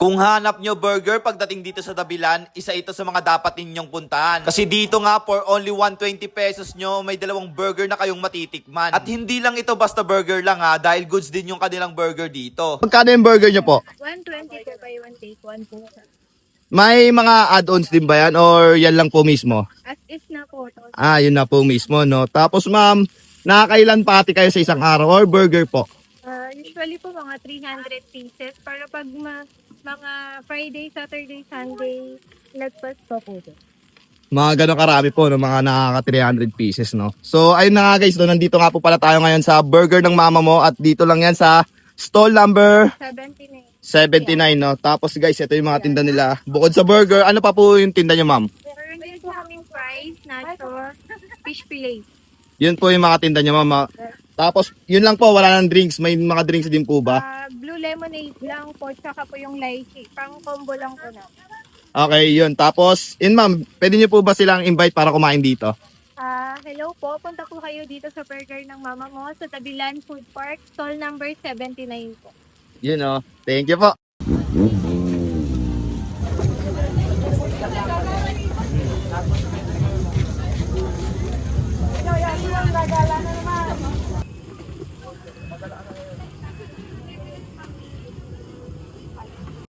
Kung hanap nyo burger pagdating dito sa Dabilan, isa ito sa mga dapat ninyong puntahan. Kasi dito nga, for only 120 pesos nyo, may dalawang burger na kayong matitikman. At hindi lang ito basta burger lang ha, dahil goods din yung kanilang burger dito. Magkano yung burger nyo po? 120 po by one take one po. May mga add-ons din ba yan or yan lang po mismo? As is na po. to. Ah, yun na po mismo, no? Tapos ma'am, nakakailan pati kayo sa isang araw or burger po? Ah, usually po mga 300 pieces. Para pag ma- mga Friday, Saturday, Sunday, nagpas pa po. to. Mga ganun karami po, no? mga nakaka 300 pieces, no? So, ayun na nga guys, no? nandito nga po pala tayo ngayon sa burger ng mama mo at dito lang yan sa stall number 79. 79, no? Tapos guys, ito yung mga tinda nila. Bukod sa burger, ano pa po yung tinda nyo, ma'am? Meron din po kaming fries, nachos, fish fillet. Yun po yung mga tinda nyo, ma'am. Tapos, yun lang po, wala nang drinks. May mga drinks din po ba? Ah, blue lemonade lang po, tsaka po yung lychee. Pang combo lang po na. Okay, yun. Tapos, yun ma'am, pwede nyo po ba silang invite para kumain dito? Ah, hello po. Punta po kayo dito sa burger ng mama mo sa Tabilan Food Park, stall number 79 po. Yun oh. Thank you po.